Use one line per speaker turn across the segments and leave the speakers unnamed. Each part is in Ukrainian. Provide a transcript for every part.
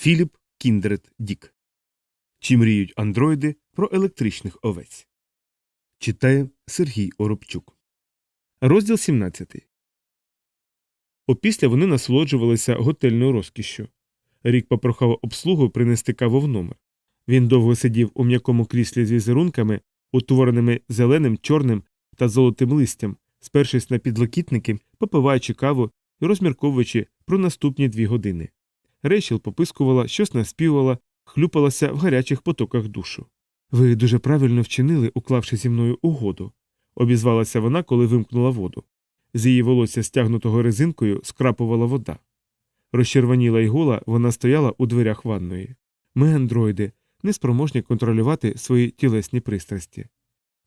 Філіп Кіндред Дік. Чи мріють андроїди про електричних овець? Читає Сергій Оробчук. Розділ 17. Опісля вони насолоджувалися готельною розкішшю. Рік попрохав обслугу принести каву в номер. Він довго сидів у м'якому кріслі з візерунками, утвореними зеленим, чорним та золотим листям, спершись на підлокітники, попиваючи каву і розмірковуючи про наступні дві години. Рейчел попискувала, щось наспівала, хлюпалася в гарячих потоках душу. Ви дуже правильно вчинили, уклавши зі мною угоду, обізвалася вона, коли вимкнула воду. З її волосся, стягнутого резинкою, скрапувала вода. Розчервоніла й гола, вона стояла у дверях ванної. Ми, андроїди, неспроможні контролювати свої тілесні пристрасті.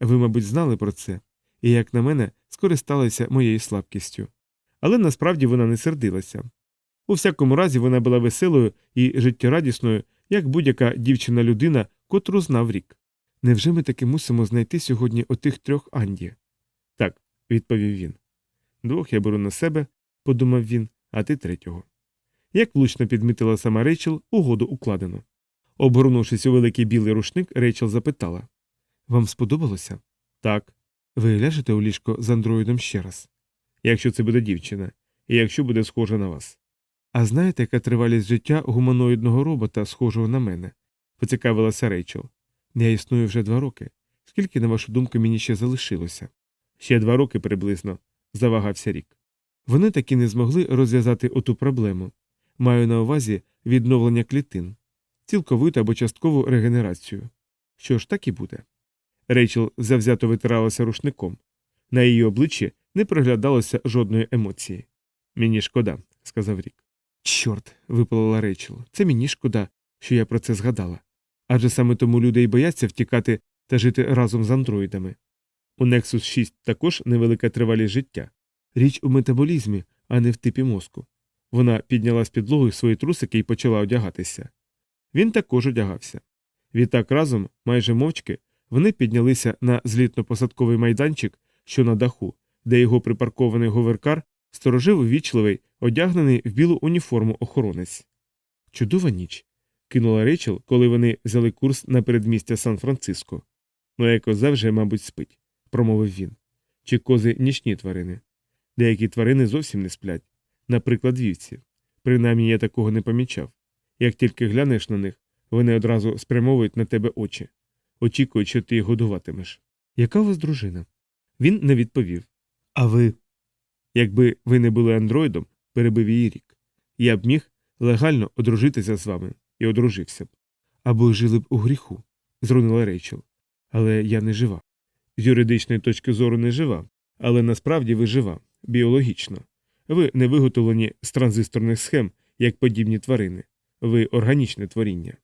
Ви, мабуть, знали про це, і, як на мене, скористалися моєю слабкістю. Але насправді вона не сердилася. У всякому разі, вона була веселою і життєрадісною, як будь-яка дівчина людина, котру знав рік. Невже ми таки мусимо знайти сьогодні отих трьох Анді? Так, відповів він. Двох я беру на себе, подумав він, а ти третього. Як влучно підмітила сама Рейчел, угоду укладено. Обгорнувшись у великий білий рушник, Рейчел запитала Вам сподобалося? Так. Ви ляжете у ліжко з андроїдом ще раз. Якщо це буде дівчина, і якщо буде схожа на вас. А знаєте, яка тривалість життя гуманоїдного робота, схожого на мене? поцікавилася Рейчел. Я існую вже два роки. Скільки, на вашу думку, мені ще залишилося? Ще два роки приблизно, завагався рік. Вони таки не змогли розв'язати оту проблему. Маю на увазі відновлення клітин, цілковиту або часткову регенерацію. Що ж, так і буде. Рейчел завзято витиралася рушником. На її обличчі не проглядалося жодної емоції. Мені шкода, сказав рік. Чорт, випалила Рейчел, це мені шкода, що я про це згадала. Адже саме тому люди й бояться втікати та жити разом з андроїдами. У Nexus 6 також невелика тривалість життя. Річ у метаболізмі, а не в типі мозку. Вона підняла з підлоги свої трусики і почала одягатися. Він також одягався. Відтак разом, майже мовчки, вони піднялися на злітно-посадковий майданчик, що на даху, де його припаркований говеркар сторожив увічливий, одягнений в білу уніформу охоронець. Чудова ніч. кинула Рейчел, коли вони взяли курс на передмістя Сан-Франциско. Моя коза вже, мабуть, спить, промовив він. Чи кози нічні тварини? Деякі тварини зовсім не сплять, наприклад, вівці. Принаймні я такого не помічав. Як тільки глянеш на них, вони одразу спрямовують на тебе очі, очікують, що ти їх годуватимеш. Яка у вас дружина? Він не відповів. А ви. Якби ви не були андроїдом, перебив її рік, я б міг легально одружитися з вами і одружився б. Або жили б у гріху, зрунила Рейчел. Але я не жива. З юридичної точки зору не жива, але насправді ви жива, біологічно. Ви не виготовлені з транзисторних схем, як подібні тварини, ви органічне творіння.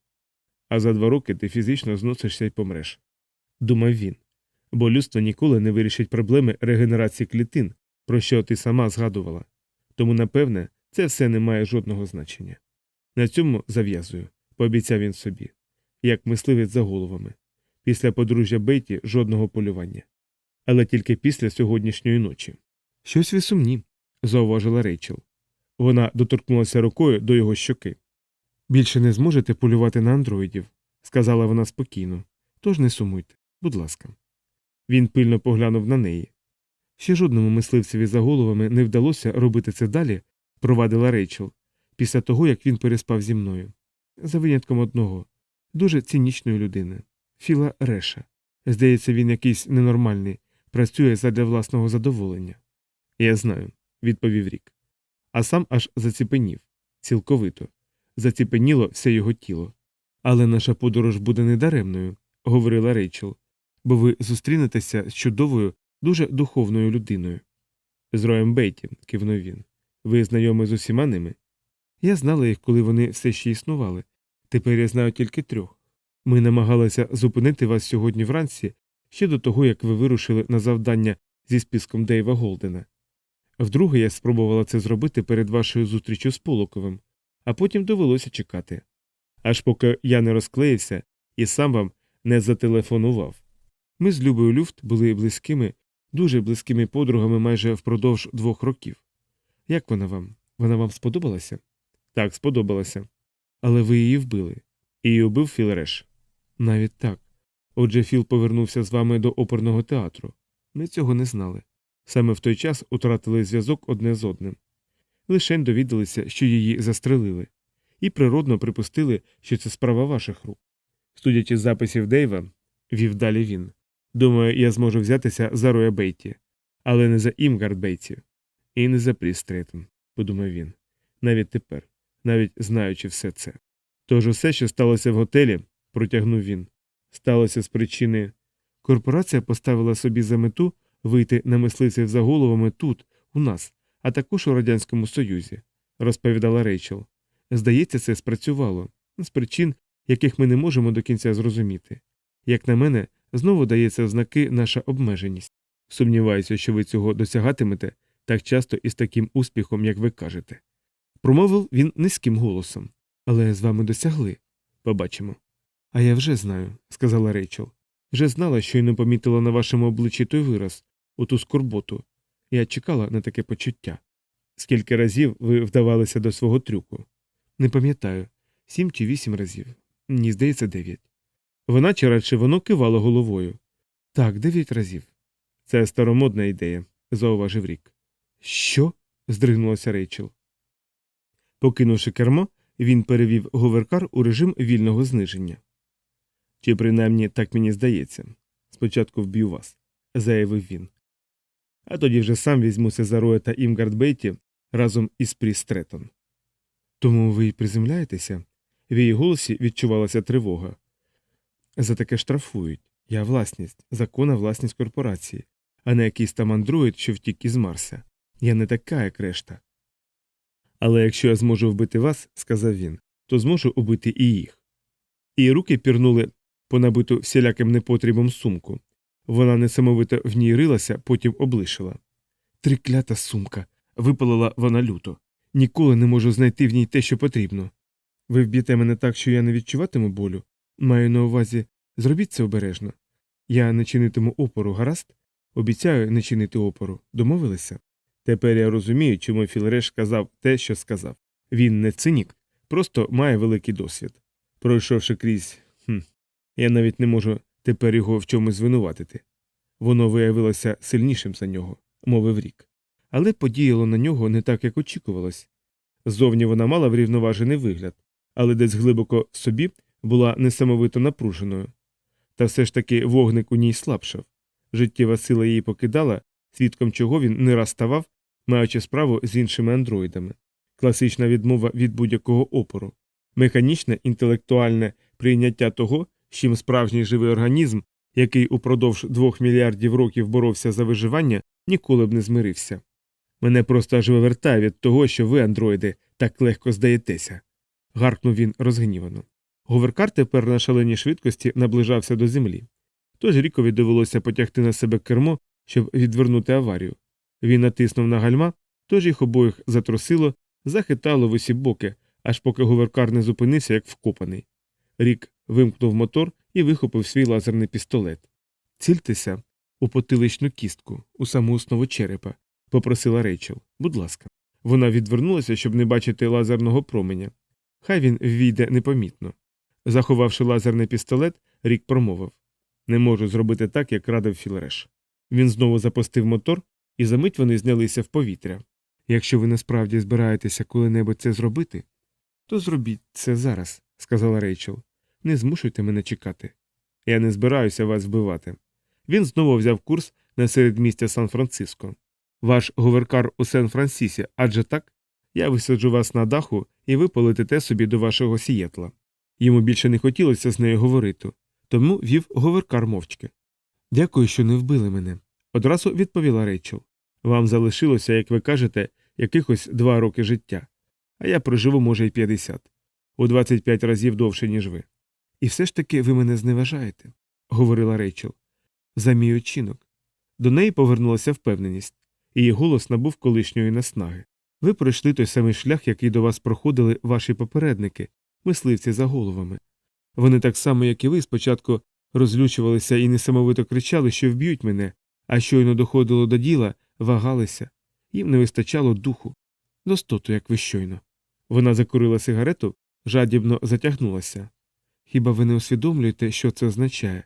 А за два роки ти фізично зносишся і помреш. Думав він. Бо людство ніколи не вирішить проблеми регенерації клітин, про що ти сама згадувала. Тому, напевне, це все не має жодного значення. На цьому зав'язую, пообіцяв він собі, як мисливець за головами. Після подружжя Бейті жодного полювання. Але тільки після сьогоднішньої ночі. Щось ви сумні, зауважила Рейчел. Вона доторкнулася рукою до його щоки. Більше не зможете полювати на андроїдів, сказала вона спокійно. Тож не сумуйте, будь ласка. Він пильно поглянув на неї. Ще жодному мисливцеві за головами не вдалося робити це далі, провадила Рейчел, після того, як він переспав зі мною. За винятком одного дуже цинічної людини Філа Реша. Здається, він якийсь ненормальний, працює задля власного задоволення. Я знаю, відповів рік. А сам аж заціпенів цілковито. Заціпеніло все його тіло. Але наша подорож буде недаремною, говорила Рейчел, бо ви зустрінетеся з чудовою, дуже духовною людиною. З Роєм Бейті, кивнув він. Ви знайомі з усіма ними? Я знала їх, коли вони все ще існували. Тепер я знаю тільки трьох. Ми намагалися зупинити вас сьогодні вранці ще до того, як ви вирушили на завдання зі списком Дейва Голдена. Вдруге я спробувала це зробити перед вашою зустрічю з Полоковим, а потім довелося чекати. Аж поки я не розклеївся і сам вам не зателефонував. Ми з Любою Люфт були близькими, дуже близькими подругами майже впродовж двох років. Як вона вам? Вона вам сподобалася? Так, сподобалася. Але ви її вбили. Її убив Філреш. Навіть так. Отже, Філ повернувся з вами до оперного театру. Ми цього не знали. Саме в той час утратили зв'язок одне з одним. Лишень довідалися, що її застрелили, і природно припустили, що це справа ваших рук. Судячи з записів Дейва, вів далі він. Думаю, я зможу взятися за Роя Бейті, але не за Імгард Бейті. І не за Пріс Стрейтон, подумав він. Навіть тепер, навіть знаючи все це. Тож усе, що сталося в готелі, протягнув він, сталося з причини. Корпорація поставила собі за мету вийти на мисливців за головами тут, у нас, а також у Радянському Союзі, розповідала Рейчел. Здається, це спрацювало з причин, яких ми не можемо до кінця зрозуміти. Як на мене, знову дається в знаки наша обмеженість. Сумніваюся, що ви цього досягатимете так часто і з таким успіхом, як ви кажете. Промовив він низьким голосом. Але з вами досягли. Побачимо. А я вже знаю, сказала Рейчел. Вже знала, що й не помітила на вашому обличчі той вираз, у ту скорботу. Я чекала на таке почуття. Скільки разів ви вдавалися до свого трюку? Не пам'ятаю, сім чи вісім разів. Ні, здається, дев'ять. Вона чи радше воно кивало головою. Так, дев'ять разів. Це старомодна ідея, зауважив рік. Що? здригнулася Рейчел. Покинувши кермо, він перевів говеркар у режим вільного зниження. Чи принаймні так мені здається. Спочатку вб'ю вас, заявив він. А тоді вже сам візьмуся за Роя та Імгард Бейті разом із Пріс Стретон. Тому ви й приземляєтеся? В її голосі відчувалася тривога. За таке штрафують. Я власність, законна власність корпорації, а не якийсь там андроїд, що втік із Марса. Я не така, як решта. Але якщо я зможу вбити вас, сказав він, то зможу убити і їх. Її руки пірнули по набиту всіляким непотрібом сумку. Вона несамовито в ній рилася, потім облишила. Триклята сумка. випалила вона люто. Ніколи не можу знайти в ній те, що потрібно. Ви вб'єте мене так, що я не відчуватиму болю. Маю на увазі, зробіть це обережно. Я не чинитиму опору, гаразд? Обіцяю не чинити опору. Домовилися? Тепер я розумію, чому Філреш сказав те, що сказав. Він не цинік, просто має великий досвід. Пройшовши крізь, хм, я навіть не можу тепер його в чомусь звинуватити. Воно виявилося сильнішим за нього, мовив рік. Але подіяло на нього не так, як очікувалось. Ззовні вона мала врівноважений вигляд, але десь глибоко собі була несамовито напруженою. Та все ж таки вогник у ній слабшав. Життєва сила її покидала, свідком чого він не раз ставав, маючи справу з іншими андроїдами. Класична відмова від будь-якого опору, механічне інтелектуальне прийняття того, з чим справжній живий організм, який упродовж двох мільярдів років боровся за виживання, ніколи б не змирився. Мене просто аж вивертає від того, що ви, андроїди, так легко здаєтеся. гаркнув він розгнівано. Говеркар тепер на шаленій швидкості наближався до землі. Тож Рікові довелося потягти на себе кермо, щоб відвернути аварію. Він натиснув на гальма, тож їх обоїх затрусило, захитало в усі боки, аж поки говеркар не зупинився, як вкопаний. Рік вимкнув мотор і вихопив свій лазерний пістолет. Цільтеся у потиличну кістку, у саму основу черепа, попросила Рейчел. Будь ласка. Вона відвернулася, щоб не бачити лазерного променя. Хай він ввійде непомітно. Заховавши лазерний пістолет, рік промовив Не можу зробити так, як радив Філреш. Він знову запустив мотор, і за мить вони знялися в повітря. Якщо ви насправді збираєтеся коли-небудь це зробити, то зробіть це зараз, сказала Рейчел. Не змушуйте мене чекати. Я не збираюся вас вбивати. Він знову взяв курс на середмістя Сан-Франциско. Ваш говеркар у Сен-Франсісі, адже так? Я висаджу вас на даху, і ви полетите собі до вашого сієтла. Йому більше не хотілося з нею говорити, тому вів говеркар мовчки. Дякую, що не вбили мене. Одразу відповіла Рейчел. Вам залишилося, як ви кажете, якихось два роки життя, а я проживу, може, й 50. у 25 разів довше, ніж ви. І все ж таки ви мене зневажаєте, говорила Рейчел. За мій очинок. До неї повернулася впевненість, її голос набув колишньої наснаги. Ви пройшли той самий шлях, який до вас проходили ваші попередники, мисливці за головами. Вони так само, як і ви, спочатку розлючувалися і несамовито кричали, що вб'ють мене, а щойно доходило до діла, вагалися. Їм не вистачало духу. Достоту, як ви щойно. Вона закурила сигарету жадібно затягнулася. Хіба ви не усвідомлюєте, що це означає?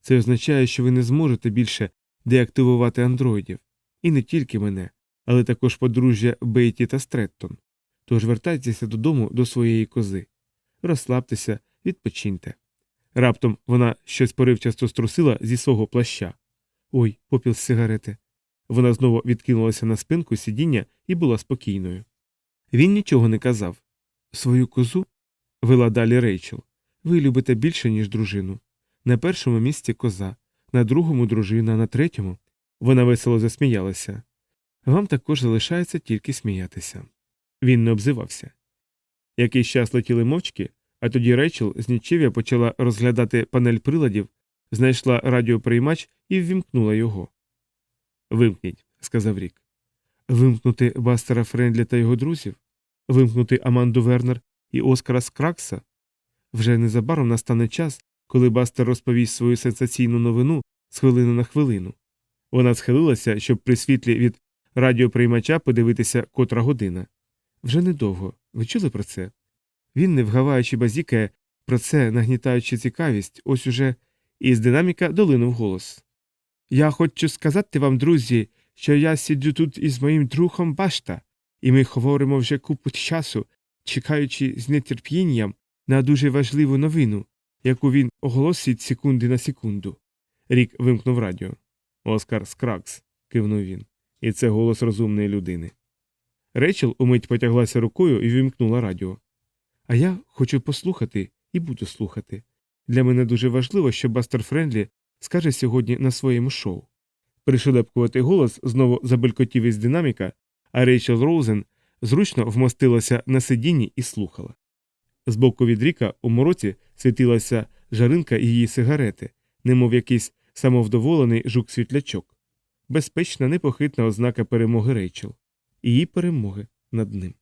Це означає, що ви не зможете більше деактивувати андроїдів. І не тільки мене, але також подружжя Бейті та Стреттон. Тож вертайтеся додому до своєї кози. Розслабтеся, відпочиньте. Раптом вона щось поривчасто струсила зі свого плаща. Ой, попіл з сигарети. Вона знову відкинулася на спинку сидіння і була спокійною. Він нічого не казав. Свою козу вела далі Рейчел. Ви любите більше, ніж дружину. На першому місці коза, на другому дружина, на третьому. Вона весело засміялася. Вам також залишається тільки сміятися. Він не обзивався. Якийсь час летіли мовчки, а тоді Рейчел з нічев'я почала розглядати панель приладів, знайшла радіоприймач і ввімкнула його. Вимкніть, сказав Рік. Вимкнути Бастера Френдлі та його друзів? Вимкнути Аманду Вернер і Оскара Скракса? Вже незабаром настане час, коли Бастер розповість свою сенсаційну новину з хвилини на хвилину. Вона схилилася, щоб при світлі від радіоприймача подивитися котра година. Вже недовго. Ви чули про це? Він, не вгаваючи базікає, про це, нагнітаючи цікавість, ось уже із динаміка долинув голос. Я хочу сказати вам, друзі, що я сиджу тут із моїм другом Башта, і ми говоримо вже купу часу, чекаючи з нетерпінням на дуже важливу новину, яку він оголосить секунди на секунду. Рік вимкнув радіо. Оскар Скракс, кивнув він. І це голос розумної людини. Рейчел умить потяглася рукою і вимкнула радіо. А я хочу послухати і буду слухати. Для мене дуже важливо, що Бастер Френдлі скаже сьогодні на своєму шоу. Пришелепкувати голос знову забелькотів із динаміка, а Рейчел Роузен зручно вмостилася на сидінні і слухала. Збоку від ріка у мороці світилася жаринка її сигарети, немов якийсь самовдоволений жук світлячок. Безпечна, непохитна ознака перемоги Рейчел, її перемоги над ним.